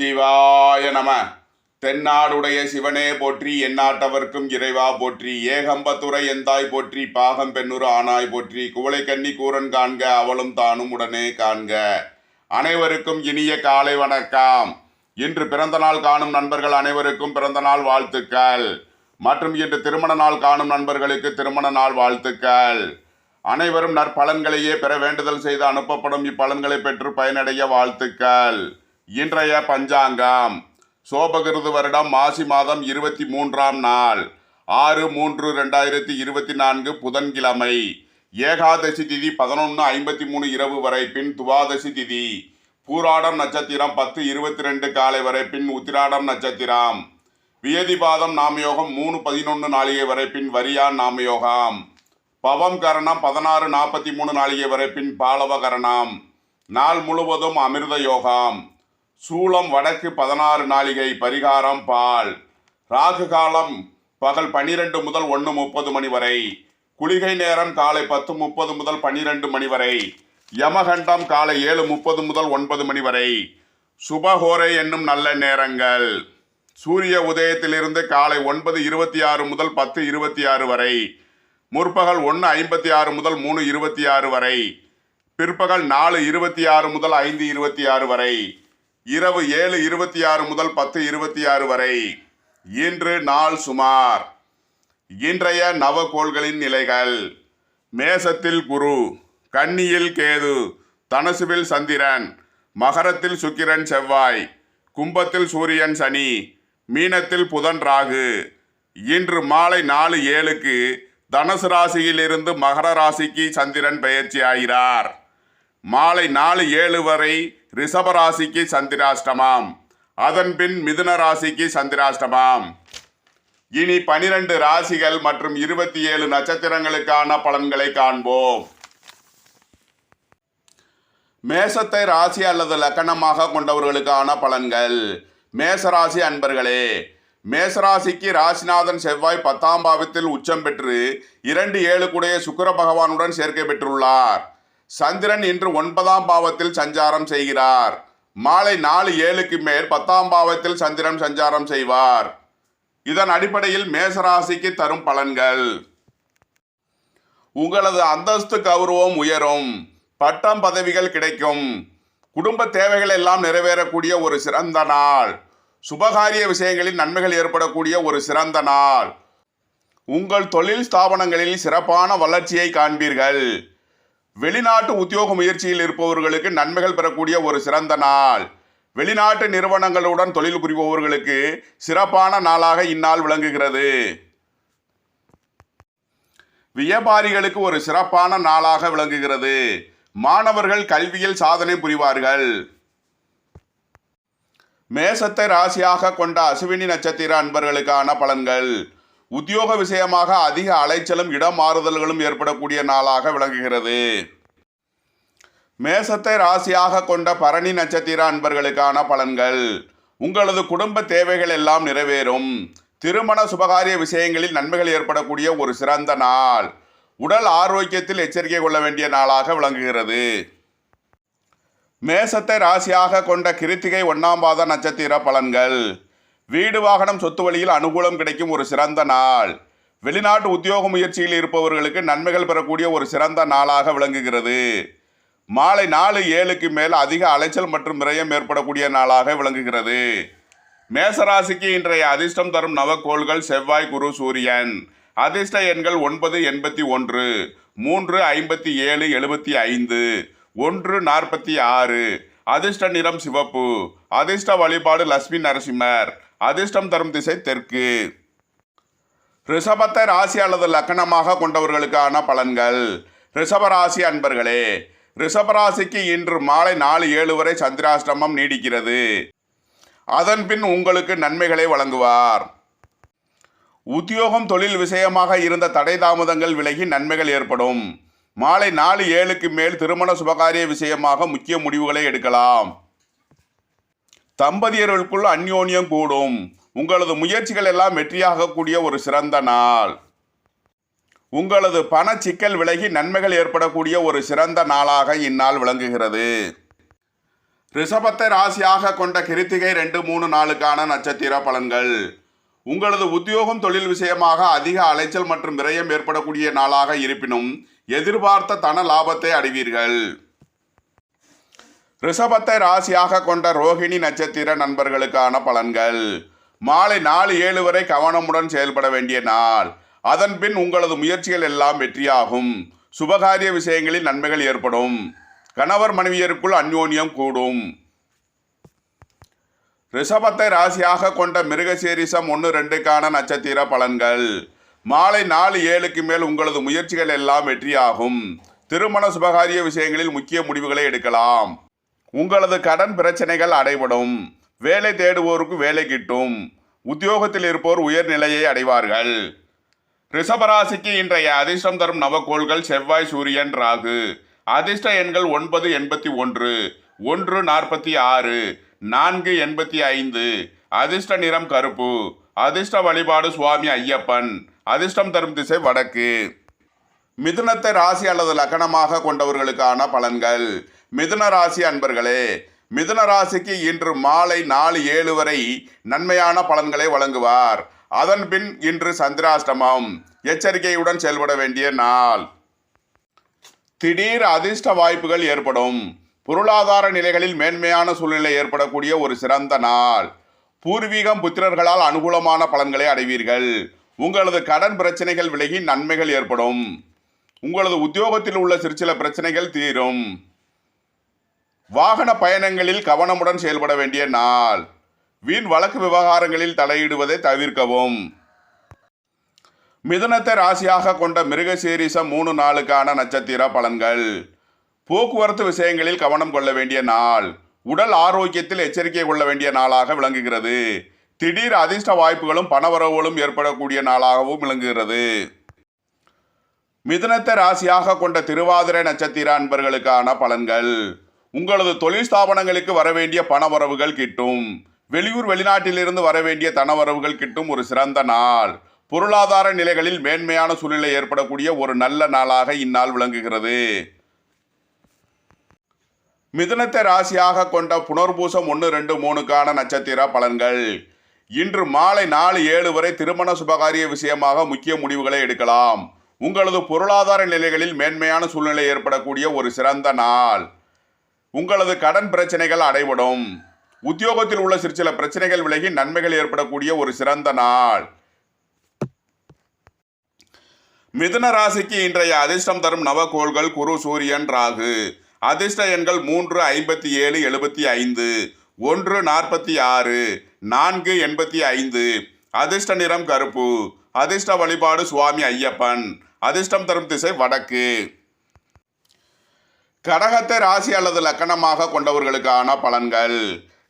சிவாய நம. தென்னாடுடைய சிவனே போற்றி எந்நாட்டவர்க்கும் இறைவா போற்றி ஏகம்பத்துரை எந்தாய் போற்றி பாகம் பெண்ணுரு ஆனாய் போற்றி குவளை கன்னி கூரன் காண்க அவளும் தானும் உடனே காண்க. அனைவருக்கும் இனிய காலை வணக்கம். இன்று பிறந்த நாள் காணும் நண்பர்கள் அனைவருக்கும் பிறந்த நாள் வாழ்த்துக்கள். மற்றும் இன்று திருமண நாள் காணும் நண்பர்களுக்கு திருமண நாள் வாழ்த்துக்கள். அனைவரும் நற்பலன்களையே பெற வேண்டுதல் செய்து அனுப்பப்படும் இப்பலன்களை பெற்று பயனடைய வாழ்த்துக்கள். இன்றைய பஞ்சாங்கம். சோபகிருது வருடம் மாசி மாதம் இருபத்தி மூன்றாம் நாள். ஆறு மூன்று ரெண்டாயிரத்தி இருபத்தி நான்கு புதன்கிழமை. ஏகாதசி திதி பதினொன்று ஐம்பத்தி மூணு இரவு வரை பின் துவாதசி திதி. பூராடம் நட்சத்திரம் பத்து இருபத்தி ரெண்டு காலை வரை பின் உத்திராடம் நட்சத்திரம். வியதிபாதம் நாமயோகம் மூணு பதினொன்று நாளிகை வரை பின் வரியான் நாமயோகம். பவம் கரணம் பதினாறு நாற்பத்தி மூணு நாளிகை வரை பின் பாலவ கரணம். நாள் முழுவதும் அமிர்த யோகம். சூளம் வடக்கு பதினாறு நாளிகை பரிகாரம் பால். ராகு காலம் பகல் பனிரெண்டு முதல் ஒன்று முப்பது மணி வரை. குளிகை நேரம் காலை பத்து முப்பது முதல் பன்னிரெண்டு மணி வரை. யமகண்டம் காலை ஏழு முப்பது முதல் ஒன்பது மணி வரை. சுபஹோரை என்னும் நல்ல நேரங்கள். சூரிய உதயத்திலிருந்து காலை ஒன்பது இருபத்தி ஆறு முதல் பத்து இருபத்தி ஆறு வரை. முற்பகல் ஒன்று ஐம்பத்தி ஆறு முதல் மூணு இருபத்தி ஆறு வரை. பிற்பகல் நாலு இருபத்தி ஆறு முதல் ஐந்து இருபத்தி ஆறு வரை. இரவு ஏழு இருபத்தி ஆறு முதல் பத்து இருபத்தி ஆறு வரை. இன்று நாள் சுமார். இன்றைய நவகோள்களின் நிலைகள். மேசத்தில் குரு கன்னியில் கேது தனசுவில் சந்திரன் மகரத்தில் சுக்கிரன் செவ்வாய் கும்பத்தில் சூரியன் சனி மீனத்தில் புதன் ராகு. இன்று மாலை நாலு ஏழுக்கு தனுசு ராசியிலிருந்து மகர ராசிக்கு சந்திரன் பயிற்சி ஆகிறார். மாலை நாலு ஏழு வரை ரிஷபராசிக்கு சந்திராஷ்டமாம். அதன் பின் மிதுன ராசிக்கு சந்திராஷ்டமாம். இனி பனிரெண்டு ராசிகள் மற்றும் இருபத்தி ஏழு நட்சத்திரங்களுக்கான பலன்களை காண்போம். மேசத்தை ராசி அல்லது லக்கணமாக கொண்டவர்களுக்கான பலன்கள். மேசராசி அன்பர்களே மேசராசிக்கு ராசிநாதன் செவ்வாய் பத்தாம் பாவத்தில் உச்சம் பெற்று இரண்டு ஏழு கூடைய சுக்கர பகவானுடன் சேர்க்கை பெற்றுள்ளார். சந்திரன் இன்று ஒன்பதாம் பாவத்தில் சஞ்சாரம் செய்கிறார். மாலை நாலு ஏழுக்கு மேல் பத்தாம் பாவத்தில் சந்திரன் சஞ்சாரம் செய்வார். இதன் அடிப்படையில் மேசராசிக்கு தரும் பலன்கள். உங்களது அந்தஸ்து கௌரவம் உயரும். பட்டம் பதவிகள் கிடைக்கும். குடும்ப தேவைகள் எல்லாம் நிறைவேறக்கூடிய ஒரு சிறந்த நாள். சுபகாரிய விஷயங்களில் நன்மைகள் ஏற்படக்கூடிய ஒரு சிறந்த நாள். உங்கள் தொழில் ஸ்தாபனங்களில் சிறப்பான வளர்ச்சியை காண்பீர்கள். வெளிநாட்டு உத்தியோக முயற்சியில் இருப்பவர்களுக்கு நன்மைகள் பெறக்கூடிய ஒரு சிறந்த நாள். வெளிநாட்டு நிறுவனங்களுடன் தொழில் புரிபவர்களுக்கு சிறப்பான நாளாக இந்நாள் விளங்குகிறது. வியாபாரிகளுக்கு ஒரு சிறப்பான நாளாக விளங்குகிறது. மாணவர்கள் கல்வியில் சாதனை புரிவார்கள். மேசத்தை ராசியாக கொண்ட அசுவினி நட்சத்திர அன்பர்களுக்கான பலன்கள். உத்தியோக விஷயமாக அதிக அலைச்சலும் இடம் மாறுதல்களும் ஏற்படக்கூடிய நாளாக விளங்குகிறது. மேசத்தை ராசியாக கொண்ட பரணி நட்சத்திர அன்பர்களுக்கான பலன்கள். உங்களது குடும்ப தேவைகள் எல்லாம் நிறைவேறும். திருமண சுபகாரிய விஷயங்களில் நன்மைகள் ஏற்படக்கூடிய ஒரு சிறந்த நாள். உடல் ஆரோக்கியத்தில் எச்சரிக்கை கொள்ள வேண்டிய நாளாக விளங்குகிறது. மேசத்தை ராசியாக கொண்ட கிருத்திகை ஒன்னாம் பாத நட்சத்திர பலன்கள். வீடு வாகனம் சொத்து வழியில் அனுகூலம் கிடைக்கும் ஒரு சிறந்த நாள். வெளிநாட்டு உத்தியோக முயற்சியில் இருப்பவர்களுக்கு நன்மைகள் பெறக்கூடிய ஒரு சிறந்த நாளாக விளங்குகிறது. மாலை நாலு ஏழுக்கு மேல் அதிக அலைச்சல் மற்றும் விரயம் ஏற்படக்கூடிய நாளாக விளங்குகிறது. மேசராசிக்கு இன்றைய அதிர்ஷ்டம் தரும் நவக்கோள்கள் செவ்வாய் குரு சூரியன். அதிர்ஷ்ட எண்கள் ஒன்பது எண்பத்தி ஒன்று மூன்று ஐம்பத்தி ஏழு எழுபத்தி ஐந்து ஒன்று நாற்பத்தி ஆறு. அதிர்ஷ்ட நிறம் சிவப்பு. அதிர்ஷ்ட வழிபாடு லட்சுமி நரசிம்மர். அதிர்ஷ்டம் தரும் திசை தெற்கு. ரிஷபத்தை ராசி அல்லது லக்கணமாக கொண்டவர்களுக்கான பலன்கள். ரிஷபராசி அன்பர்களே ரிஷபராசிக்கு இன்று மாலை நாலு ஏழு வரை சந்திராஷ்டமம் நீடிக்கிறது. அதன் பின் உங்களுக்கு நன்மைகளை வழங்குவார். உத்தியோகம் தொழில் விஷயமாக இருந்த தடை தாமதங்கள் விலகி நன்மைகள் ஏற்படும். மாலை நாலு ஏழுக்கு மேல் திருமண சுபகாரிய விஷயமாக முக்கிய முடிவுகளை எடுக்கலாம். தம்பதியர்களுக்குள் அந்யோன்யம் கூடும். உங்களது முயற்சிகள் எல்லாம் வெற்றியாகக்கூடிய ஒரு சிறந்த நாள். உங்களது பண சிக்கல் விலகி நன்மைகள் ஏற்படக்கூடிய ஒரு சிறந்த நாளாக இந்நாள் விளங்குகிறது. ரிஷபத்தை ராசியாக கொண்ட கிருத்திகை ரெண்டு மூணு நாளுக்கான நட்சத்திர பலன்கள். உங்களது உத்தியோகம் தொழில் விஷயமாக அதிக அலைச்சல் மற்றும் விரயம் ஏற்படக்கூடிய நாளாக இருப்பினும் எதிர்பார்த்த தன லாபத்தை அடைவீர்கள். ரிஷபத்தை ராசியாக கொண்ட ரோகிணி நட்சத்திர நண்பர்களுக்கான பலன்கள். மாலை நாலு ஏழு வரை கவனமுடன் செயல்பட வேண்டிய நாள். அதன் பின் உங்களது முயற்சிகள் எல்லாம் வெற்றியாகும். சுபகாரிய விஷயங்களில் நன்மைகள் ஏற்படும். கணவர் மனைவியருக்குள் அந்யோன்யம் கூடும். ரிஷபத்தை ராசியாக கொண்ட மிருகசீரிசம் ஒன்று ரெண்டுக்கான நட்சத்திர பலன்கள். மாலை நாலு ஏழுக்கு மேல் உங்களது முயற்சிகள் எல்லாம் வெற்றியாகும். திருமண சுபகாரிய விஷயங்களில் முக்கிய முடிவுகளை எடுக்கலாம். உங்களது கடன் பிரச்சனைகள் அடைபடும். வேலை தேடுவோருக்கு வேலை கிட்டும். உத்தியோகத்தில் இருப்போர் உயர்நிலையை அடைவார்கள். ரிஷபராசிக்கு இன்றைய அதிர்ஷ்டம் தரும் நவக்கோள்கள் செவ்வாய் சூரியன் ராகு. அதிர்ஷ்ட எண்கள் ஒன்பது எண்பத்தி ஒன்று ஒன்று நாற்பத்தி ஆறு நான்கு எண்பத்தி ஐந்து. அதிர்ஷ்ட நிறம் கருப்பு. அதிர்ஷ்ட வழிபாடு சுவாமி ஐயப்பன். அதிர்ஷ்டம் தரும் திசை வடக்கு. மிதுனத்தை ராசி அல்லது லக்கணமாக கொண்டவர்களுக்கான பலன்கள். மிதுன ராசி அன்பர்களே மிதுன ராசிக்கு இன்று மாலை நாலு ஏழு வரை நன்மையான பலன்களை வழங்குவார். அதன் பின் இன்று சந்திராஷ்டமம். எச்சரிக்கையுடன் செயல்பட வேண்டிய நாள். திடீர் அதிர்ஷ்ட வாய்ப்புகள் ஏற்படும். பொருளாதார நிலைகளில் மேன்மையான சூழ்நிலை ஏற்படக்கூடிய ஒரு சிறந்த நாள். பூர்வீகம் புத்திரர்களால் அனுகூலமான பலன்களை அடைவீர்கள். உங்களது கடன் பிரச்சனைகள் விலகி நன்மைகள் ஏற்படும். உங்களது உத்தியோகத்தில் உள்ள சிற்சில பிரச்சனைகள் தீரும். வாகன பயணங்களில் கவனமுடன் செயல்பட வேண்டிய நாள். வீண் வழக்கு விவகாரங்களில் தலையிடுவதை தவிர்க்கவும். மிதுனத்தை ராசியாக கொண்ட மிருகசீரிசம் மூணு நாளுக்கான நட்சத்திர பலன்கள். போக்குவரத்து விஷயங்களில் கவனம் கொள்ள வேண்டிய நாள். உடல் ஆரோக்கியத்தில் எச்சரிக்கை கொள்ள வேண்டிய நாளாக விளங்குகிறது. திடீர் அதிர்ஷ்ட வாய்ப்புகளும் பணவரவுகளும் ஏற்படக்கூடிய நாளாகவும் விளங்குகிறது. மிதுனத்தை ராசியாக கொண்ட திருவாதிரை நட்சத்திர அன்பர்களுக்கான பலன்கள். உங்களது தொழில் ஸ்தாபனங்களுக்கு வரவேண்டிய பணவரவுகள் கிட்டும். வெளியூர் வெளிநாட்டிலிருந்து வரவேண்டிய தனவரவுகள் கிட்டும் ஒரு சிறந்த நாள். பொருளாதார நிலைகளில் மேன்மையான சூழ்நிலை ஏற்படக்கூடிய ஒரு நல்ல நாளாக இந்நாள் விளங்குகிறது. மிதுனத்தை ராசியாக கொண்ட புனர்பூசம் ஒன்று ரெண்டு மூணுக்கான நட்சத்திர பலன்கள். இன்று மாலை நாலு ஏழு வரை திருமண சுபகாரிய விஷயமாக முக்கிய முடிவுகளை எடுக்கலாம். உங்களது பொருளாதார நிலைகளில் மேன்மையான சூழ்நிலை ஏற்படக்கூடிய ஒரு சிறந்த நாள். உங்களது கடன் பிரச்சனைகள் அடைபடும். உத்தியோகத்தில் உள்ள சிற்சில பிரச்சனைகள் விலகி நன்மைகள் ஏற்படக்கூடிய ஒரு சிறந்த நாள். மிதுன ராசிக்கு இன்றைய அதிர்ஷ்டம் தரும் நவகோள்கள் குரு சூரியன் ராகு. அதிர்ஷ்ட எண்கள் மூன்று ஐம்பத்தி ஏழு எழுபத்தி ஐந்து. ஒன்று நாற்பத்தி ஆறு. நான்கு எண்பத்தி ஐந்து. அதிர்ஷ்ட நிறம் கருப்பு. அதிர்ஷ்ட வழிபாடு சுவாமி ஐயப்பன். அதிர்ஷ்டம் தரும் திசை வடக்கு. கடகத்தை ராசி அல்லது லக்கணமாக கொண்டவர்களுக்கான பலன்கள்.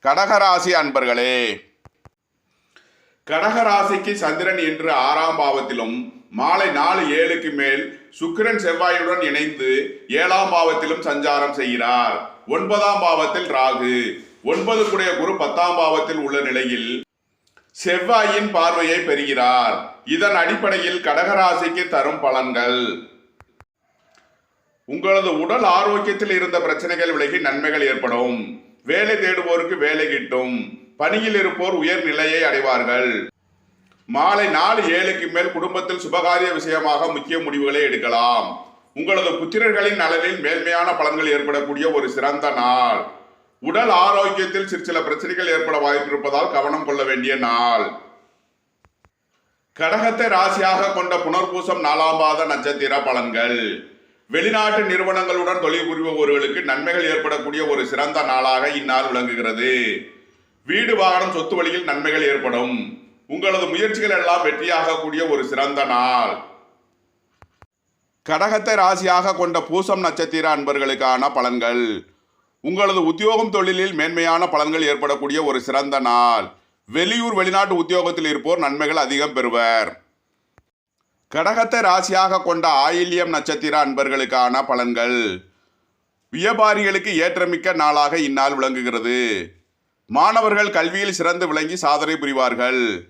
கடகராசி அன்பர்களே கடகராசிக்கு சந்திரன் இன்று ஆறாம் பாவத்திலும் மாலை நாலு ஏழுக்கு மேல் சுக்கிரன் செவ்வாயுடன் இணைந்து ஏழாம் பாவத்திலும் சஞ்சாரம் செய்கிறார். ஒன்பதாம் பாவத்தில் ராகு ஒன்பது குடைய குரு பத்தாம் பாவத்தில் உள்ள நிலையில் செவ்வாயின் பார்வையை பெறுகிறார். இதன் அடிப்படையில் கடகராசிக்கு தரும் பலன்கள். உங்களது உடல் ஆரோக்கியத்தில் இருந்த பிரச்சனைகள் விலகி நன்மைகள் ஏற்படும். வேலை தேடுவோருக்கு வேலை கிட்டும். பணியில் இருப்போர் உயர் நிலையை அடைவார்கள். மாலை நாலு ஏழுக்கு மேல் குடும்பத்தில் சுபகாரிய விஷயமாக முக்கிய முடிவுகளை எடுக்கலாம். உங்களது புத்திரர்களின் நலனில் மேன்மையான பலன்கள் ஏற்படக்கூடிய ஒரு சிறந்த நாள். உடல் ஆரோக்கியத்தில் சிறு சில பிரச்சனைகள் ஏற்பட வாய்ப்பிருப்பதால் கவனம் கொள்ள வேண்டிய நாள். கடகத்தை ராசியாக கொண்ட புனர்பூசம் நாலாம் பாத நட்சத்திர பலன்கள். வெளிநாட்டு நிறுவனங்களுடன் தொழில் புரிபவர்களுக்கு நன்மைகள் ஏற்படக்கூடிய ஒரு சிறந்த நாளாக இந்நாள் விளங்குகிறது. வீடு வாகனம் சொத்து வழியில் நன்மைகள் ஏற்படும். உங்களது முயற்சிகள் எல்லாம் வெற்றியாகக்கூடிய ஒரு சிறந்த நாள். கடகத்தை ராசியாக கொண்ட பூசம் நட்சத்திர அன்பர்களுக்கான பலன்கள். உங்களது உத்தியோகம் தொழிலில் மேன்மையான பலன்கள் ஏற்படக்கூடிய ஒரு சிறந்த நாள். வெளியூர் வெளிநாட்டு உத்தியோகத்தில் இருப்போர் நன்மைகள் அதிகம் பெறுவர். கடகத்தை ராசியாக கொண்ட ஆயில்யம் நட்சத்திர அன்பர்களுக்கான பலன்கள். வியாபாரிகளுக்கு ஏற்றமிக்க நாளாக இந்நாள் விளங்குகிறது. மாணவர்கள் கல்வியில் சிறந்து விளங்கி சாதனை புரிவார்கள்.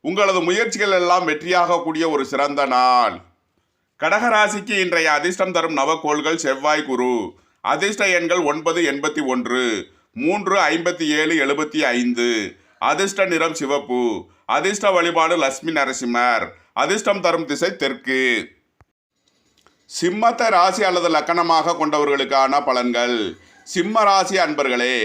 உங்களது முயற்சிகள் எல்லாம் வெற்றியாகக்கூடிய ஒரு சிறந்த நாள். கடகராசிக்கு இன்றைய அதிர்ஷ்டம் தரும் நவக்கோள்கள் செவ்வாய் குரு. அதிர்ஷ்ட எண்கள் ஒன்பது எண்பத்தி ஒன்று மூன்று ஐம்பத்தி ஏழு எழுபத்தி ஐந்து. அதிர்ஷ்ட நிறம் சிவப்பு. அதிர்ஷ்ட வழிபாடு லட்சுமி நரசிம்மர். அதிர்ஷ்டம் தரும் திசை தெற்கு. சிம்மத்தை ராசி அல்லது லக்கணமாக கொண்டவர்களுக்கான பலன்கள். சிம்ம ராசி அன்பர்களே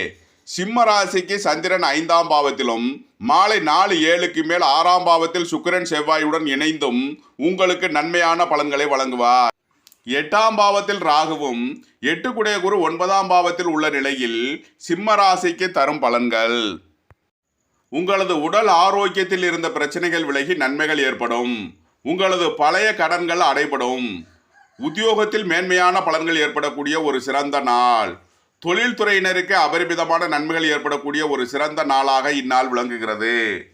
சிம்ம ராசிக்கு சந்திரன் ஐந்தாம் பாவத்திலும் மாலை நாலு ஏழுக்கு மேல் ஆறாம் பாவத்தில் சுக்கிரன் செவ்வாயுடன் இணைந்தும் உங்களுக்கு நன்மையான பலன்களை வழங்குவார். எட்டாம் பாவத்தில் ராகுவும் எட்டு குடைய குரு ஒன்பதாம் பாவத்தில் உள்ள நிலையில் சிம்ம ராசிக்கு தரும் பலன்கள். உங்களது உடல் ஆரோக்கியத்தில் இருந்த பிரச்சனைகள் விலகி நன்மைகள் ஏற்படும். உங்களது பழைய கடன்கள் அடைபடும். உத்தியோகத்தில் மேன்மையான பலன்கள் ஏற்படக்கூடிய ஒரு சிறந்த நாள். தொழில்துறையினருக்கு அபரிமிதமான நன்மைகள் ஏற்படக்கூடிய ஒரு சிறந்த நாளாக இந்நாள் விளங்குகிறது.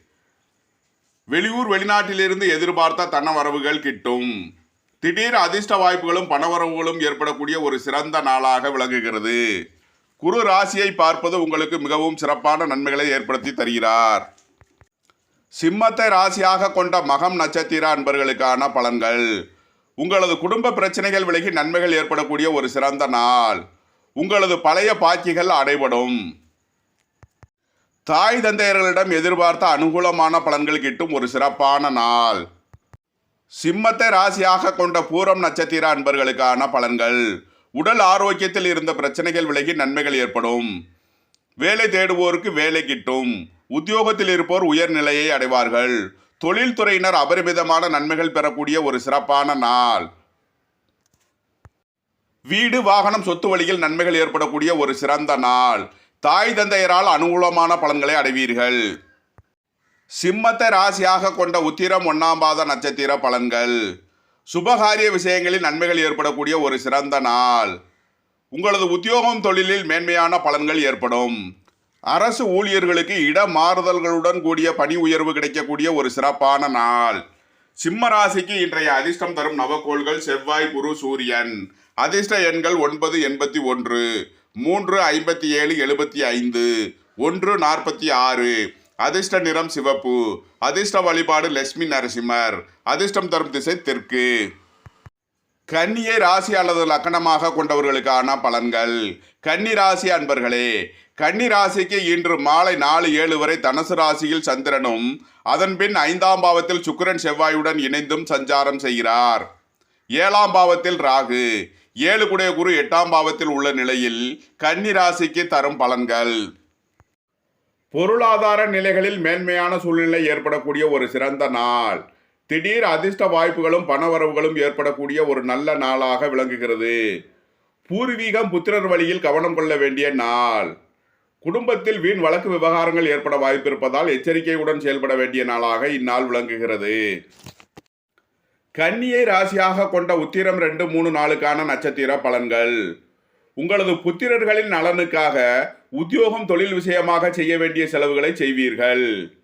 வெளியூர் வெளிநாட்டிலிருந்து எதிர்பார்த்த தன்னவரவுகள் கிட்டும். திடீர் அதிர்ஷ்ட வாய்ப்புகளும் பணவரவுகளும் ஏற்படக்கூடிய ஒரு சிறந்த நாளாக விளங்குகிறது. குரு ராசியை பார்ப்பது உங்களுக்கு மிகவும் சிறப்பான நன்மைகளை ஏற்படுத்தி தருகிறார். சிம்மத்தை ராசியாக கொண்ட மகம் நட்சத்திர அன்பர்களுக்கான பலன்கள். உங்களது குடும்ப பிரச்சனைகள் விலகி நன்மைகள் ஏற்படக்கூடிய ஒரு சிறந்த நாள். உங்களது பழைய பாக்கிகள் அடைபடும். தாய் தந்தையர்களிடம் எதிர்பார்த்த அனுகூலமான பலன்கள் கிட்டும் ஒரு சிறப்பான நாள். சிம்மத்தை ராசியாக கொண்ட பூரம் நட்சத்திர அன்பர்களுக்கான பலன்கள். உடல் ஆரோக்கியத்தில் இருந்த பிரச்சனைகள் விலகி நன்மைகள் ஏற்படும். வேலை தேடுவோருக்கு வேலை கிட்டும். உத்தியோகத்தில் இருப்போர் உயர்நிலையை அடைவார்கள். தொழில்துறையினர் அபரிமிதமான நன்மைகள் பெறக்கூடிய ஒரு சிறப்பான நாள். வீடு வாகனம் சொத்து வழியில் நன்மைகள் ஏற்படக்கூடிய ஒரு சிறந்த நாள். தாய் தந்தையரால் அனுகூலமான பலன்களை அடைவீர்கள். சிம்மத்தை ராசியாக கொண்ட உத்திரம் ஒன்னாம் பாத நட்சத்திர பலன்கள். சுபகாரிய விஷயங்களில் நன்மைகள் ஏற்படக்கூடிய ஒரு சிறந்த நாள். உங்களது உத்தியோகம் தொழிலில் மேன்மையான பலன்கள் ஏற்படும். அரசு ஊழியர்களுக்கு இட மாறுதல்களுடன் கூடிய பணி உயர்வு கிடைக்கக்கூடிய ஒரு சிறப்பான நாள். சிம்ம ராசிக்கு இன்றைய அதிர்ஷ்டம் தரும் நவக்கோள்கள் செவ்வாய் குரு சூரியன். அதிர்ஷ்ட எண்கள் ஒன்பது எண்பத்தி ஒன்று. மூன்று ஐம்பத்தி ஏழு எழுபத்தி ஐந்து. ஒன்று நாற்பத்தி ஆறு. அதிர்ஷ்ட நிறம் சிவப்பு. அதிர்ஷ்ட வழிபாடு லட்சுமி நரசிம்மர். அதிர்ஷ்டம் தரும் திசை தெற்கு. கன்னியை ராசி அல்லது லக்கணமாக கொண்டவர்களுக்கான பலன்கள். கன்னி ராசி அன்பர்களே கன்னி ராசிக்கு இன்று மாலை நாலு ஏழு வரை தனுசு ராசியில் சந்திரனும் அதன்பின் ஐந்தாம் பாவத்தில் சுக்கிரன் செவ்வாயுடன் இணைந்தும் சஞ்சாரம் செய்கிறார். ஏழாம் பாவத்தில் ராகு ஏழு குடைய குரு எட்டாம் பாவத்தில் உள்ள நிலையில் கன்னி ராசிக்கு தரும் பலன்கள். பொருளாதார நிலைகளில் மேன்மையான சூழ்நிலை ஏற்படக்கூடிய ஒரு சிறந்த நாள். திடீர் அதிர்ஷ்ட வாய்ப்புகளும் பணவரவுகளும் ஏற்படக்கூடிய ஒரு நல்ல நாளாக விளங்குகிறது. பூர்வீகம் புத்திரர் வழியில் கவனம் கொள்ள வேண்டிய நாள். குடும்பத்தில் வீண் வழக்கு விவகாரங்கள் ஏற்பட வாய்ப்பிருப்பதால் எச்சரிக்கையுடன் செயல்பட வேண்டிய நாளாக இந்நாள் விளங்குகிறது. கன்னியை ராசியாக கொண்ட உத்திரம் ரெண்டு மூணு நாளுக்கான நட்சத்திர பலன்கள். உங்களது புத்திரர்களின் நலனுக்காக உத்தியோகம் தொழில் விஷயமாக செய்ய வேண்டிய செலவுகளை செய்வீர்கள்.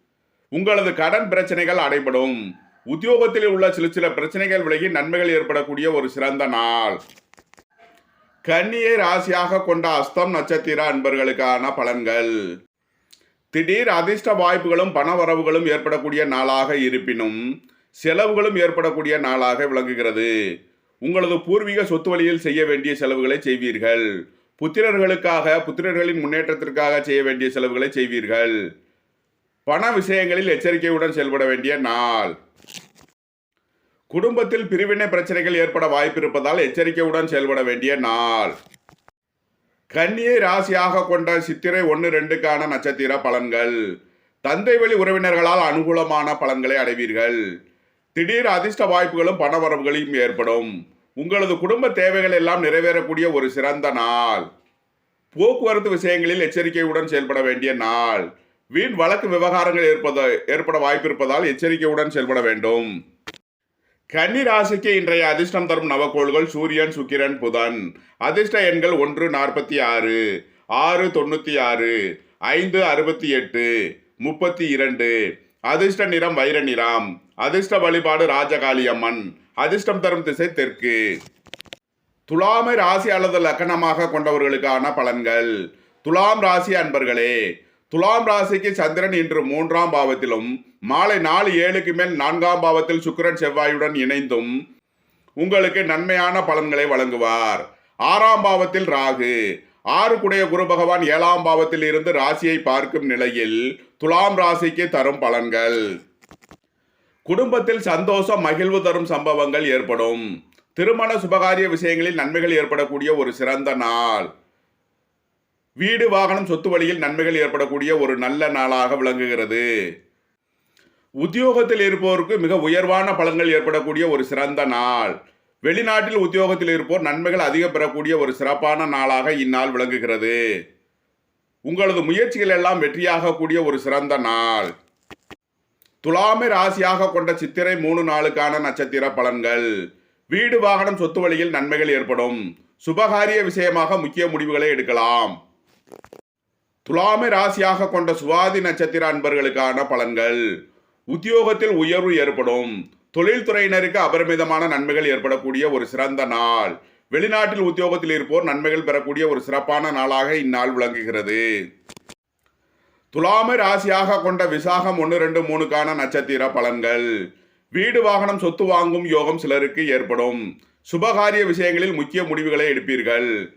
உங்களது கடன் பிரச்சனைகள் அடைபடும். உத்தியோகத்தில் உள்ள சில சில பிரச்சனைகள் விலகி நன்மைகள் ஏற்படக்கூடிய ஒரு சிறந்த நாள். கன்னியை ராசியாக கொண்ட அஸ்தம் நட்சத்திர அன்பர்களுக்கான பலன்கள். திடீர் அதிர்ஷ்ட வாய்ப்புகளும் பண வரவுகளும் ஏற்படக்கூடிய நாளாக இருப்பினும் செலவுகளும் ஏற்படக்கூடிய நாளாக விளங்குகிறது. உங்களது பூர்வீக சொத்து வழியில் செய்ய வேண்டிய செலவுகளை செய்வீர்கள். புத்திரர்களுக்காக புத்திரர்களின் முன்னேற்றத்திற்காக செய்ய வேண்டிய செலவுகளை செய்வீர்கள். பண விஷயங்களில் எச்சரிக்கையுடன் செயல்பட வேண்டிய நாள். குடும்பத்தில் பிரிவினை பிரச்சனைகள் ஏற்பட வாய்ப்பிருப்பதால் எச்சரிக்கையுடன் செயல்பட வேண்டிய நாள். கன்னியை ராசியாக கொண்ட சித்திரை ஒன்று ரெண்டுக்கான நட்சத்திர பலன்கள். தந்தை வழி உறவினர்களால் அனுகூலமான பலன்களை அடைவீர்கள். திடீர் அதிர்ஷ்ட வாய்ப்புகளும் பணவரவுகளையும் ஏற்படும். உங்களது குடும்ப தேவைகள் எல்லாம் நிறைவேறக்கூடிய ஒரு சிறந்த நாள். போக்குவரத்து விஷயங்களில் எச்சரிக்கையுடன் செயல்பட வேண்டிய நாள். வீண் வழக்கு விவகாரங்கள் ஏற்பத ஏற்பட வாய்ப்பிருப்பதால் எச்சரிக்கையுடன் செயல்பட வேண்டும். கன்னி ராசிக்கு இன்றைய அதிர்ஷ்டம் தரும் நவக்கோள்கள் சூரியன் சுக்கிரன் புதன். அதிர்ஷ்ட எண்கள் ஒன்று நாற்பத்தி ஆறு ஆறு தொண்ணூற்றி ஆறு ஐந்து அறுபத்தி எட்டு முப்பத்தி இரண்டு. அதிர்ஷ்ட நிறம் வைர நிறம். அதிர்ஷ்ட வழிபாடு ராஜகாளி அம்மன். அதிர்ஷ்டம் தரும் திசை தெற்கு. துலாமை ராசி அல்லது லக்கணமாக கொண்டவர்களுக்கான பலன்கள். துலாம் ராசி அன்பர்களே துலாம் ராசிக்கு சந்திரன் இன்று மூன்றாம் பாவத்திலும் மாலை நாலு ஏழுக்கு மேல் நான்காம் பாவத்தில் சுக்கரன் செவ்வாயுடன் இணைந்தும் உங்களுக்கு நன்மையான பலன்களை வழங்குவார். ஆறாம் பாவத்தில் ராகு. ஆறு குடைய குரு பகவான் ஏழாம் பாவத்தில் இருந்து ராசியை பார்க்கும் நிலையில் துலாம் ராசிக்கு தரும் பலன்கள். குடும்பத்தில் சந்தோஷம் மகிழ்வு தரும் சம்பவங்கள் ஏற்படும். திருமண சுபகாரிய விஷயங்களில் நன்மைகள் ஏற்படக்கூடிய ஒரு சிறந்த நாள். வீடு வாகனம் சொத்து வழியில் நன்மைகள் ஏற்படக்கூடிய ஒரு நல்ல நாளாக விளங்குகிறது. உத்தியோகத்தில் இருப்போருக்கு மிக உயர்வான பலன்கள் ஏற்படக்கூடிய ஒரு சிறந்த நாள். வெளிநாட்டில் உத்தியோகத்தில் இருப்போர் நன்மைகள் அதிகம் பெறக்கூடிய ஒரு சிறப்பான நாளாக இந்நாள் விளங்குகிறது. உங்களது முயற்சிகள் எல்லாம் வெற்றியாகக்கூடிய ஒரு சிறந்த நாள். துலாமை ராசியாக கொண்ட சித்திரை மூணு நாளுக்கான நட்சத்திர பலன்கள். வீடு வாகனம் சொத்து வழியில் நன்மைகள் ஏற்படும். சுபகாரிய விஷயமாக முக்கிய முடிவுகளை எடுக்கலாம். துலாமை ராசியாக கொண்ட சுவாதி நட்சத்திர அன்பர்களுக்கான பலன்கள். உத்தியோகத்தில் உயர்வு ஏற்படும். தொழில்துறையினருக்கு அபரிமிதமான நன்மைகள் ஏற்படக்கூடிய ஒரு சிறந்த நாள். வெளிநாட்டில் உத்தியோகத்தில் இருப்போர் நன்மைகள் பெறக்கூடிய ஒரு சிறப்பான நாளாக இந்நாள் விளங்குகிறது. துலாமை ராசியாக கொண்ட விசாகம் ஒன்று ரெண்டு மூணுக்கான நட்சத்திர பலன்கள். வீடு வாகனம் சொத்து வாங்கும் யோகம் சிலருக்கு ஏற்படும். சுபகாரிய விஷயங்களில் முக்கிய முடிவுகளை எடுப்பீர்கள்.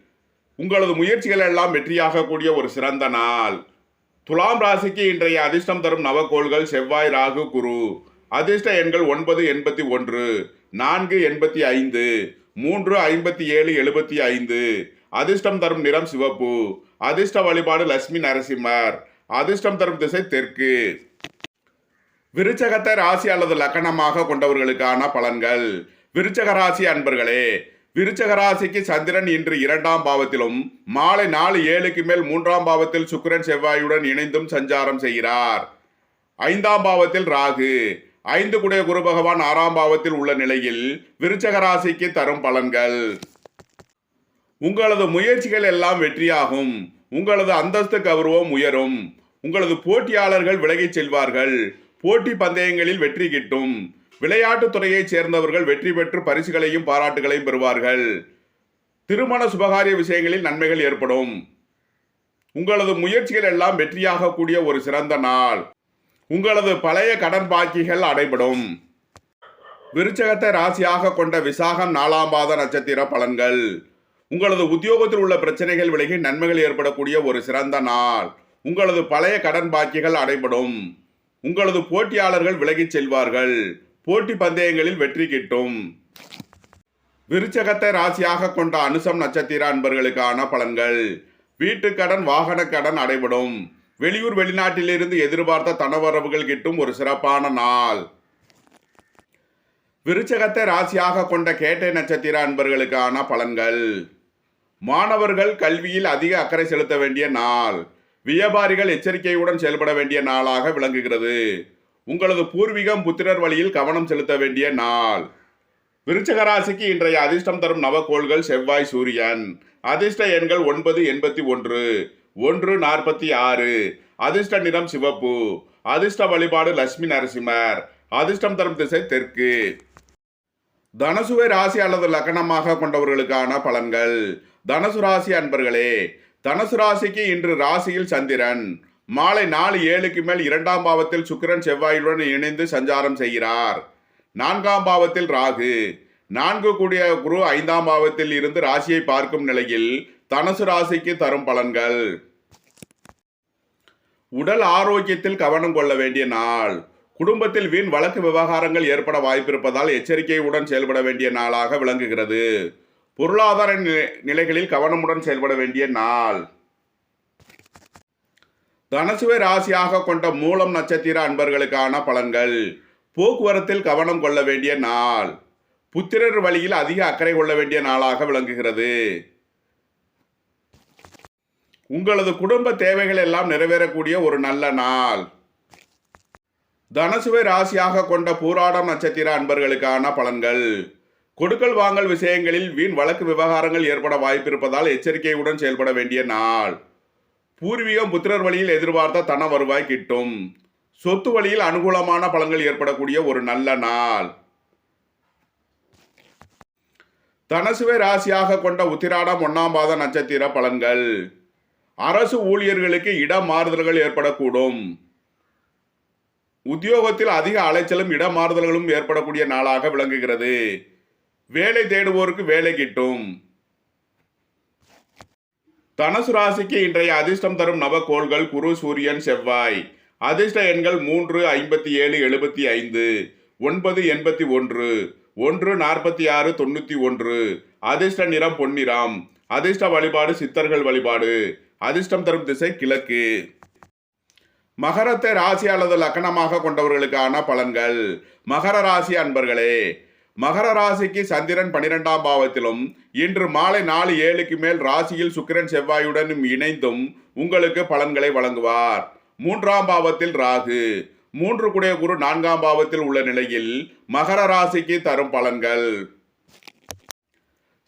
உங்களது முயற்சிகள் எல்லாம் வெற்றியாக கூடிய ஒரு சிறந்த நாள். துலாம் ராசிக்கு இன்றைய அதிர்ஷ்டம் தரும் நவக்கோள்கள் செவ்வாய் ராகு குரு. அதிர்ஷ்ட எண்கள் ஒன்பது எண்பத்தி ஒன்று நான்கு எண்பத்தி ஐந்து மூன்று ஐம்பத்தி ஏழு எழுபத்தி ஐந்து. அதிர்ஷ்டம் தரும் நிறம் சிவப்பு. அதிர்ஷ்ட வழிபாடு லட்சுமி நரசிம்மர். அதிர்ஷ்டம் தரும் திசை தெற்கு. விருச்சகத்தை ராசி அல்லது லக்கணமாக கொண்டவர்களுக்கான பலன்கள். விருச்சக ராசி அன்பர்களே விருச்சகராசிக்கு சந்திரன் இன்று இரண்டாம் பாவத்திலும் மாலை நாலு ஏழுக்கு மேல் மூன்றாம் பாவத்தில் சுக்கிரன் செவ்வாயுடன் இணைந்தும் சஞ்சாரம் செய்கிறார். ஐந்தாம் பாவத்தில் ராகு. ஐந்து குடைய குரு பகவான் ஆறாம் பாவத்தில் உள்ள நிலையில் விருச்சகராசிக்கு தரும் பலன்கள். உங்களது முயற்சிகள் எல்லாம் வெற்றியாகும். உங்களது அந்தஸ்து கௌரவம் உயரும். உங்களது போட்டியாளர்கள் விலகிச் செல்வார்கள். போட்டி பந்தயங்களில் வெற்றி கிட்டும். விளையாட்டுத் துறையைச் சேர்ந்தவர்கள் வெற்றி பெற்று பரிசுகளையும் பாராட்டுகளையும் பெறுவார்கள். திருமண சுபகாரிய விஷயங்களில் நன்மைகள் ஏற்படும். உங்களது முயற்சிகள் எல்லாம் வெற்றியாக கூடிய ஒரு சிறந்த நாள். உங்களது பழைய கடன் பாக்கிகள் அடைபடும். விருச்சகத்தை ராசியாக கொண்ட விசாகம் நாலாம் பாத நட்சத்திர பலன்கள். உங்களது உத்தியோகத்தில் உள்ள பிரச்சனைகள் விலகி நன்மைகள் ஏற்படக்கூடிய ஒரு சிறந்த நாள். உங்களது பழைய கடன் பாக்கிகள் அடைபடும். உங்களது போட்டியாளர்கள் விலகிச் செல்வார்கள். போட்டி பந்தயங்களில் வெற்றி கிட்டும். விருச்சகத்தை ராசியாக கொண்ட அனுசம் நட்சத்திர அன்பர்களுக்கான பலன்கள். வீட்டு கடன் வாகன கடன் அடைபடும். வெளியூர் வெளிநாட்டிலிருந்து எதிர்பார்த்த தனவரவுகள் கிட்டும் ஒரு சிறப்பான நாள். விருச்சகத்தை ராசியாக கொண்ட கேட்டை நட்சத்திர அன்பர்களுக்கான பலன்கள். மாணவர்கள் கல்வியில் அதிக அக்கறை செலுத்த வேண்டிய நாள். வியாபாரிகள் எச்சரிக்கையுடன் செயல்பட வேண்டிய நாளாக விளங்குகிறது. உங்களது பூர்வீகம் புத்திரர் வழியில் கவனம் செலுத்த வேண்டிய நாள். விருச்சகராசிக்கு இன்றைய அதிர்ஷ்டம் தரும் நவக்கோள்கள் செவ்வாய் சூரியன். அதிர்ஷ்ட எண்கள் ஒன்பது எண்பத்தி ஒன்று ஒன்று நாற்பத்தி ஆறு. அதிர்ஷ்ட நிறம் சிவப்பு. அதிர்ஷ்ட வழிபாடு லட்சுமி நரசிம்மர். அதிர்ஷ்டம் தரும் திசை தெற்கு. தனசுவை ராசி அல்லது லக்கணமாக கொண்டவர்களுக்கான பலன்கள். தனசு ராசி அன்பர்களே தனசு ராசிக்கு இன்று ராசியில் சந்திரன். மாலை நாலு ஏழுக்கு மேல் இரண்டாம் பாவத்தில் சுக்கிரன் செவ்வாயுடன் இணைந்து சஞ்சாரம் செய்கிறார். நான்காம் பாவத்தில் ராகு. நான்கு கூடிய குரு ஐந்தாம் பாவத்தில் இருந்து ராசியை பார்க்கும் நிலையில் தனுசு ராசிக்கு தரும் பலன்கள். உடல் ஆரோக்கியத்தில் கவனம் கொள்ள வேண்டிய நாள். குடும்பத்தில் வீண் வழக்கு விவகாரங்கள் ஏற்பட வாய்ப்பிருப்பதால் எச்சரிக்கையுடன் செயல்பட வேண்டிய நாளாக விளங்குகிறது. பொருளாதார நி- நிலைகளில் கவனமுடன் செயல்பட வேண்டிய நாள். தனசுவை ராசியாக கொண்ட மூலம் நட்சத்திர அன்பர்களுக்கான பலன்கள். போக்குவரத்தில் கவனம் கொள்ள வேண்டிய நாள். புத்திரர் வழியில் அதிக அக்கறை கொள்ள வேண்டிய நாளாக விளங்குகிறது. உங்களது குடும்ப தேவைகள் எல்லாம் நிறைவேறக்கூடிய ஒரு நல்ல நாள். தனசுவை ராசியாக கொண்ட பூராடம் நட்சத்திர அன்பர்களுக்கான பலன்கள். கொடுக்கல் வாங்கல் விஷயங்களில் வீண் வழக்கு விவகாரங்கள் ஏற்பட வாய்ப்பிருப்பதால் எச்சரிக்கையுடன் செயல்பட வேண்டிய நாள். பூர்வீகம் புத்திரர் வழியில் எதிர்பார்த்த தன வருவாய் கிட்டும். சொத்து வழியில் அனுகூலமான பலன்கள் ஏற்படக்கூடிய ஒரு நல்ல நாள். தனசுவை ராசியாக கொண்ட உத்திராடம் ஒன்னாம் பாத நட்சத்திர பலன்கள். அரசு ஊழியர்களுக்கு இடம் மாறுதல்கள் ஏற்படக்கூடும். உத்தியோகத்தில் அதிக அலைச்சலும் இடமாறுதல்களும் ஏற்படக்கூடிய நாளாக விளங்குகிறது. வேலை தேடுவோருக்கு வேலை கிட்டும். தனுசு ராசிக்கு இன்றைய அதிர்ஷ்டம் தரும் நவக்கோள்கள் குரு சூரியன் செவ்வாய். அதிர்ஷ்ட எண்கள் மூன்று ஐம்பத்தி ஏழு எழுபத்தி ஐந்து. ஒன்பது எண்பத்தி ஒன்று. ஒன்று நாற்பத்தி ஆறு தொண்ணூற்றி ஒன்று. அதிர்ஷ்ட நிறம் பொன்னிறம். அதிர்ஷ்ட வழிபாடு சித்தர்கள் வழிபாடு. அதிர்ஷ்டம் தரும் திசை கிழக்கு. மகரத்தை ராசி அல்லது லக்கணமாக கொண்டவர்களுக்கான பலன்கள். மகர ராசி அன்பர்களே மகர ராசிக்கு சந்திரன் பனிரெண்டாம் பாவத்திலும் இன்று மாலை நாலு ஏழுக்கு மேல் ராசியில் சுக்கிரன் செவ்வாயுடனும் இணைந்தும் உங்களுக்கு பலன்களை வழங்குவார். மூன்றாம் பாவத்தில் ராகு. மூன்று குடைய குரு நான்காம் பாவத்தில் உள்ள நிலையில் மகர ராசிக்கு தரும் பலன்கள்.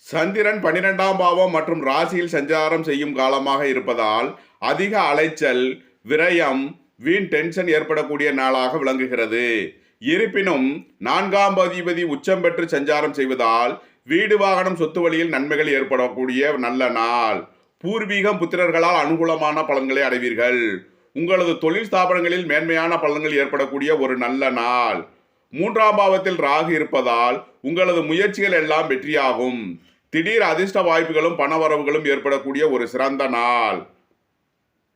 சந்திரன் பனிரெண்டாம் பாவம் மற்றும் ராசியில் சஞ்சாரம் செய்யும் காலமாக இருப்பதால் அதிக அலைச்சல் விரயம் வீண் டென்ஷன் ஏற்படக்கூடிய நாளாக விளங்குகிறது. இருப்பினும் நான்காம் அதிபதி உச்சம் பெற்று சஞ்சாரம் செய்வதால் வீடு வாகனம் சொத்து வழியில் நன்மைகள் ஏற்படக்கூடிய நல்ல நாள். பூர்வீகம் புத்திரர்களால் அனுகூலமான பலன்களை அடைவீர்கள். உங்களது தொழில் ஸ்தாபனங்களில் மேன்மையான பலன்கள் ஏற்படக்கூடிய ஒரு நல்ல நாள். மூன்றாம் பாவத்தில் ராகு இருப்பதால் உங்களது முயற்சிகள் எல்லாம் வெற்றியாகும். திடீர் அதிர்ஷ்ட வாய்ப்புகளும் பணவரவுகளும் ஏற்படக்கூடிய ஒரு சிறந்த நாள்.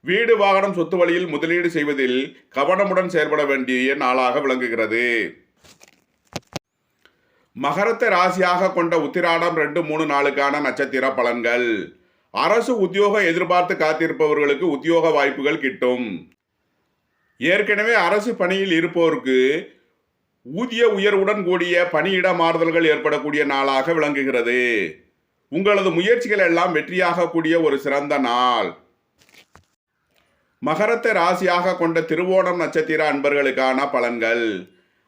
வீடு வாகனம் சொத்து வழியில் முதலீடு செய்வதில் கவனமுடன் செயல்பட வேண்டிய நாளாக விளங்குகிறது. மகரத்தை ராசியாக கொண்ட உத்திராடம் ரெண்டு மூணு நாளுக்கான நட்சத்திர பலன்கள். அரசு உத்தியோகம் எதிர்பார்த்து காத்திருப்பவர்களுக்கு உத்தியோக வாய்ப்புகள் கிட்டும். ஏற்கனவே அரசு பணியில் இருப்போருக்கு ஊதிய உயர்வுடன் கூடிய பணியிட மாறுதல்கள் ஏற்படக்கூடிய நாளாக விளங்குகிறது. உங்களது முயற்சிகள் எல்லாம் வெற்றியாக கூடிய ஒரு சிறந்த நாள். மகரத்தை ராசியாக கொண்ட திருவோணம் நட்சத்திர அன்பர்களுக்கான பலன்கள்.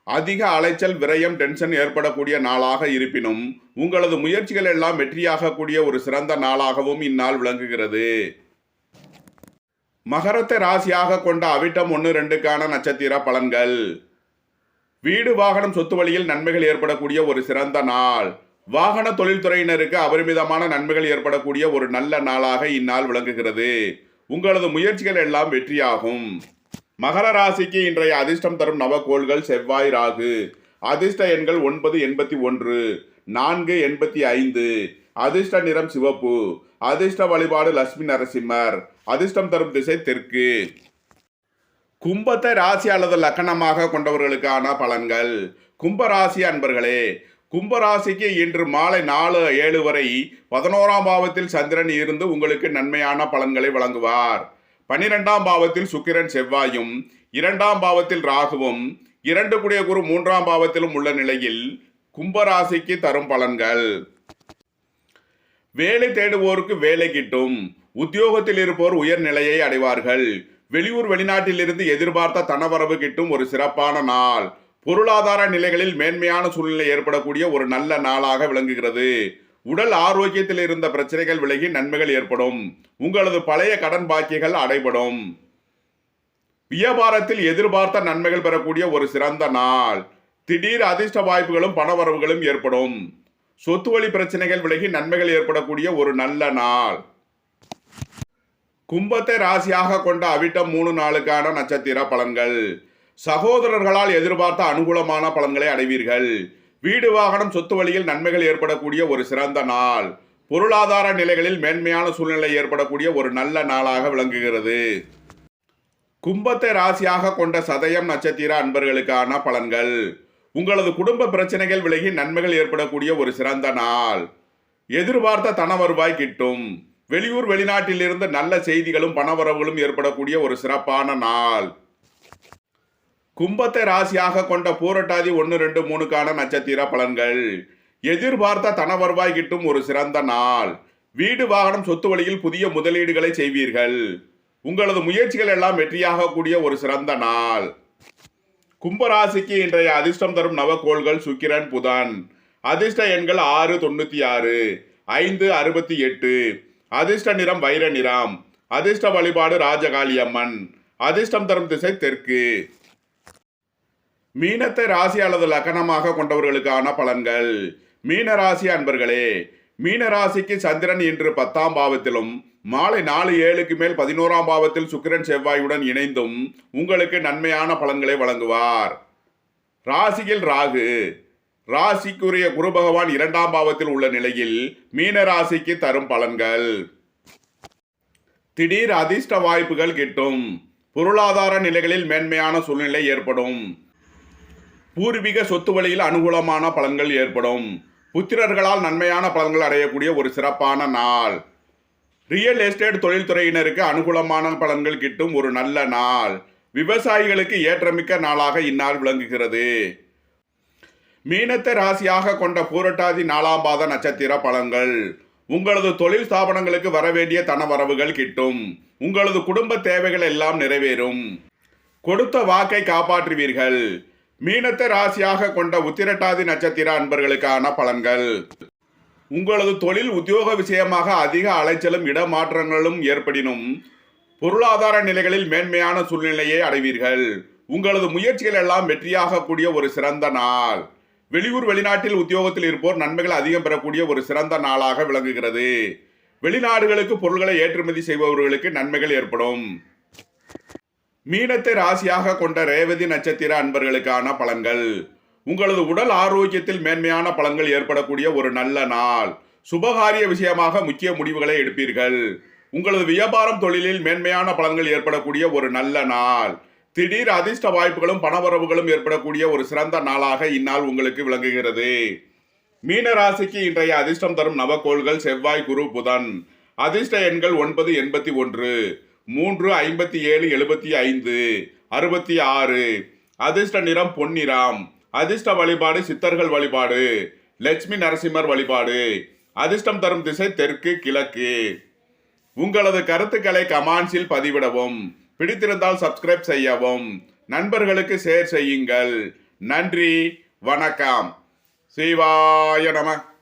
அதிக அலைச்சல் விரயம் டென்ஷன் ஏற்படக்கூடிய நாளாக இருப்பினும் உங்களது முயற்சிகள் எல்லாம் வெற்றியாகக்கூடிய ஒரு சிறந்த நாளாகவும் இந்நாள் விளங்குகிறது. மகரத்தை ராசியாக கொண்ட அவிட்டம் ஒன்று ரெண்டுக்கான நட்சத்திர பலன்கள். வீடு வாகனம் சொத்து வழியில் நன்மைகள் ஏற்படக்கூடிய ஒரு சிறந்த நாள். வாகன தொழில்துறையினருக்கு அபரிமிதமான நன்மைகள் ஏற்படக்கூடிய ஒரு நல்ல நாளாக இந்நாள் விளங்குகிறது. உங்களது முயற்சிகள் எல்லாம் வெற்றியாகும். மகர ராசிக்கு இன்றைய அதிர்ஷ்டம் தரும் நவகோள்கள் செவ்வாய் ராகு. அதிர்ஷ்ட எண்கள் ஒன்பது எண்பத்தி ஒன்று நான்கு எண்பத்தி ஐந்து. அதிர்ஷ்ட நிறம் சிவப்பு. அதிர்ஷ்ட வழிபாடு லட்சுமி நரசிம்மர். அதிர்ஷ்டம் தரும் திசை தெற்கு. கும்பத்தை ராசி அல்லது லக்கணமாக கொண்டவர்களுக்கான பலன்கள். கும்பராசி அன்பர்களே கும்பராசிக்கு இன்று மாலை நாலு ஏழு வரை பதினோராம் பாவத்தில் சந்திரன் இருந்து உங்களுக்கு நன்மையான பலன்களை வழங்குவார். பனிரெண்டாம் பாவத்தில் சுக்கிரன் செவ்வாயும் இரண்டாம் பாவத்தில் ராகுவும் இரண்டு குடிய குரு மூன்றாம் பாவத்திலும் உள்ள நிலையில் கும்பராசிக்கு தரும் பலன்கள். வேலை தேடுவோருக்கு வேலை கிட்டும். உத்தியோகத்தில் இருப்போர் உயர்நிலையை அடைவார்கள். வெளியூர் வெளிநாட்டிலிருந்து எதிர்பார்த்த தனவரவு கிட்டும் ஒரு சிறப்பான நாள். பொருளாதார நிலைகளில் மேன்மையான சூழ்நிலை ஏற்படக்கூடிய ஒரு நல்ல நாளாக விளங்குகிறது. உடல் ஆரோக்கியத்தில் இருந்த பிரச்சனைகள் விலகி நன்மைகள் ஏற்படும். உங்களது பழைய கடன் பாக்கிகள் அடைபடும். வியாபாரத்தில் எதிர்பார்த்த நன்மைகள் பெறக்கூடிய ஒரு சிறந்த நாள். திடீர் அதிர்ஷ்ட வாய்ப்புகளும் பணவரவுகளும் ஏற்படும். சொத்து வழி பிரச்சனைகள் விலகி நன்மைகள் ஏற்படக்கூடிய ஒரு நல்ல நாள். கும்பத்தை ராசியாக கொண்ட அவிட்டம் மூணு நாளுக்கான நட்சத்திர பலன்கள். சகோதரர்களால் எதிர்பார்த்த அனுகூலமான பலன்களை அடைவீர்கள். வீடு வாகனம் சொத்து வழியில் நன்மைகள் ஏற்படக்கூடிய ஒரு சிறந்த நாள். பொருளாதார நிலைகளில் மேன்மையான சூழ்நிலை ஏற்படக்கூடிய ஒரு நல்ல நாளாக விளங்குகிறது. கும்பத்தை ராசியாக கொண்ட சதயம் நட்சத்திர அன்பர்களுக்கான பலன்கள். உங்களது குடும்ப பிரச்சனைகள் விலகி நன்மைகள் ஏற்படக்கூடிய ஒரு சிறந்த நாள். எதிர்பார்த்த தன வருவாய் கிட்டும். வெளியூர் வெளிநாட்டிலிருந்து நல்ல செய்திகளும் பணவரவுகளும் ஏற்படக்கூடிய ஒரு சிறப்பான நாள். கும்பத்தை ராசியாக கொண்ட பூரட்டாதி ஒன்று ரெண்டு மூணுக்கான நட்சத்திர பலன்கள். எதிர்பார்த்த தன வருவாய் கிட்டும் ஒரு சிறந்த நாள். வீடு வாகனம் சொத்து வழியில் புதிய முதலீடுகளை செய்வீர்கள். உங்களது முயற்சிகள் எல்லாம் வெற்றியாக கூடிய ஒரு சிறந்த நாள். கும்பராசிக்கு இன்றைய அதிர்ஷ்டம் தரும் நவக்கோள்கள் சுக்கிரன் புதன். அதிர்ஷ்ட எண்கள் ஆறு தொண்ணூற்றி ஆறு ஐந்து அறுபத்தி எட்டு. அதிர்ஷ்ட நிறம் வைர நிறம். அதிர்ஷ்ட வழிபாடு ராஜகாளி அம்மன் அதிர்ஷ்டம் தரும் திசை தெற்கு. மீனத்தை ராசி அல்லது லக்கணமாக கொண்டவர்களுக்கான பலன்கள். மீன ராசி அன்பர்களே மீன ராசிக்கு சந்திரன் இன்று பத்தாம் பாவத்திலும் மாலை நாலு ஏழுக்கு மேல் பதினோராம் பாவத்தில் சுக்கிரன் செவ்வாயுடன் இணைந்தும் உங்களுக்கு நன்மையான பலன்களை வழங்குவார். ராசியில் ராகு ராசிக்குரிய குரு பகவான் இரண்டாம் பாவத்தில் உள்ள நிலையில் மீன ராசிக்கு தரும் பலன்கள். திடீர் அதிர்ஷ்ட வாய்ப்புகள் கிட்டும். பொருளாதார நிலைகளில் மேன்மையான சூழ்நிலை ஏற்படும். பூர்வீக சொத்து வழியில் அனுகூலமான பலன்கள் ஏற்படும். புத்திரர்களால் நன்மையான பலன்கள் அடையக்கூடிய ஒரு சிறப்பான நாள். ரியல் எஸ்டேட் தொழில்துறையினருக்கு அனுகூலமான பலன்கள் கிட்டும் ஒரு நல்ல நாள். விவசாயிகளுக்கு ஏற்றமிக்க நாளாக இந்நாள் விளங்குகிறது. மீனத்தை ராசியாக கொண்ட பூரட்டாதி நாலாம் பாத நட்சத்திர பலன்கள். உங்களது தொழில் ஸ்தாபனங்களுக்கு வரவேண்டிய தனவரவுகள் கிட்டும். உங்களது குடும்ப தேவைகள் எல்லாம் நிறைவேறும். கொடுத்த வாக்கை காப்பாற்றுவீர்கள். மீனத்தை ராசியாக கொண்ட உத்திரட்டாதி நட்சத்திர அன்பர்களுக்கான பலன்கள். உங்களது தொழில் உத்தியோக விஷயமாக அதிக அலைச்சலும் இடமாற்றங்களும் ஏற்படினும் பொருளாதார நிலைகளில் மேன்மையான சூழ்நிலையை அடைவீர்கள். உங்களது முயற்சிகள் எல்லாம் வெற்றியாக கூடிய ஒரு சிறந்த நாள். வெளியூர் வெளிநாட்டில் உத்தியோகத்தில் இருப்போர் நன்மைகள் அதிகம் பெறக்கூடிய ஒரு சிறந்த நாளாக விளங்குகிறது. வெளிநாடுகளுக்கு பொருள்களை ஏற்றுமதி செய்பவர்களுக்கு நன்மைகள் ஏற்படும். மீனத்தை ராசியாக கொண்ட ரேவதி நட்சத்திர அன்பர்களுக்கான பலன்கள். உங்களது உடல் ஆரோக்கியத்தில் மேன்மையான பலன்கள் ஏற்படக்கூடிய ஒரு நல்ல நாள். சுபகாரிய விஷயமாக முக்கிய முடிவுகளை எடுப்பீர்கள். உங்களது வியாபாரம் தொழிலில் மேன்மையான பலன்கள் ஏற்படக்கூடிய ஒரு நல்ல நாள். திடீர் அதிர்ஷ்ட வாய்ப்புகளும் பணவரவுகளும் ஏற்படக்கூடிய ஒரு சிறந்த நாளாக இந்நாள் உங்களுக்கு விளங்குகிறது. மீன ராசிக்கு இன்றைய அதிர்ஷ்டம் தரும் நவக்கோள்கள் செவ்வாய் குரு புதன். அதிர்ஷ்ட எண்கள் ஒன்பது எண்பத்தி ஒன்று. மூன்று ஐம்பத்தி ஏழு எழுபத்தி ஐந்து அறுபத்தி ஆறு. அதிர்ஷ்ட நிறம் பொன்னிறம். அதிர்ஷ்ட வழிபாடு சித்தர்கள் வழிபாடு. லட்சுமி நரசிம்மர் வழிபாடு. அதிர்ஷ்டம் தரும் திசை தெற்கு கிழக்கு. உங்களது கருத்துக்களை கமான்ஸில் பதிவிடவும். பிடித்திருந்தால் சப்ஸ்கிரைப் செய்யவும். நண்பர்களுக்கு ஷேர் செய்யுங்கள். நன்றி வணக்கம். சிவாய நம.